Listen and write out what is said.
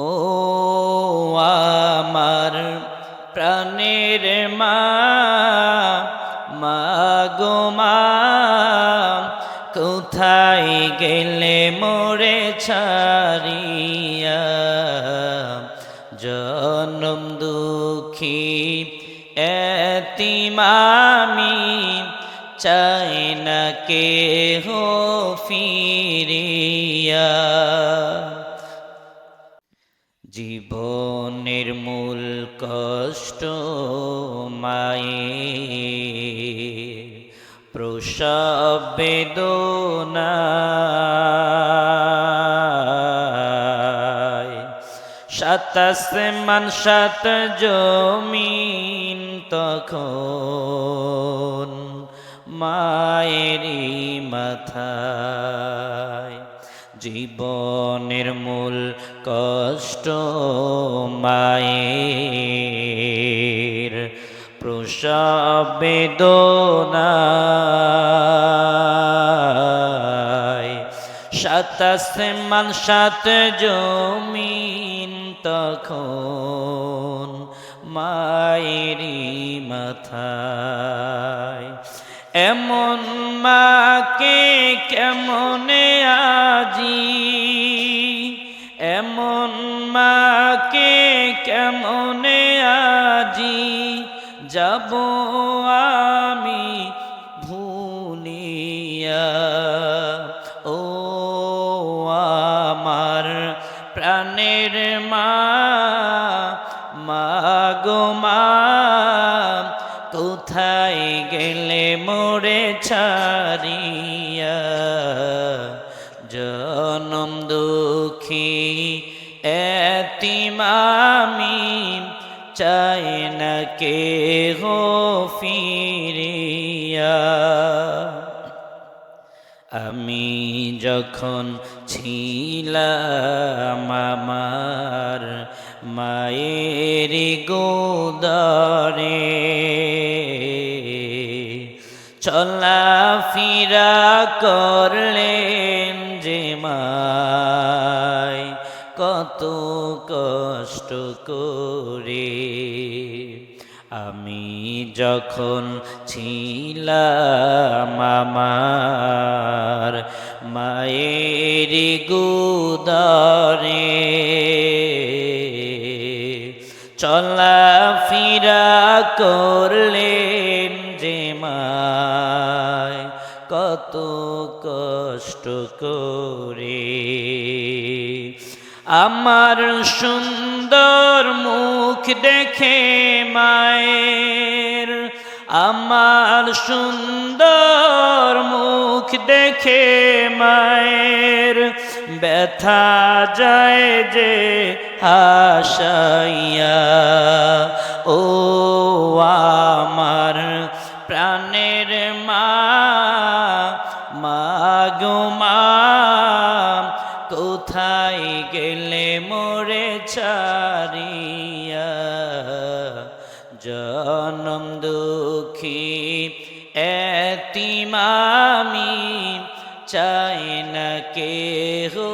ও আমার প্রাণের মা মা গো মা, কোথায় গেলে মোরে ছাড়িয়া? জনম দুঃখী এতিমামি, চাই না কে হো ফিরিয়া। জীবনের মূল কষ্ট মায়ে। প্রসব বেদনায় সাতাশ মান সাত জমিন তখন মায়েরই মাথায়। জীবনের মূল কষ্ট মায়ের প্রসব সাতাশ মান সাত জমিন তখন মায়েরই মাথায়। এমন মাকে কেমনে আজি কেমনে আজি যাব আমি ভুলিয়া? ও আমার প্রাণের মা মা গো মা, কোথায় গেলে মোরে ছাড়িয়া? জনম দুঃখী এতিমামি চাই না কে হো ফিরিয়া। আমি যখন ছিলাম আমার মায়ের গোদরে চলা ফিরা করলেন যে মায় কত কষ্ট করে আমি যখন ছিলাম আমার মায়ের গুদরে চলা ফিরা করলেন যে মায়, কত কষ্ট করে আমার সুন্দর মুখ দেখে মায়ের, আমার সুন্দর মুখ দেখে মায়ের, ব্যথা যায় যে হাসাইয়া। ও আমার প্রাণের মা মা ছাড়িয়া জনম দুঃখী এতিমামি চাই না কে হো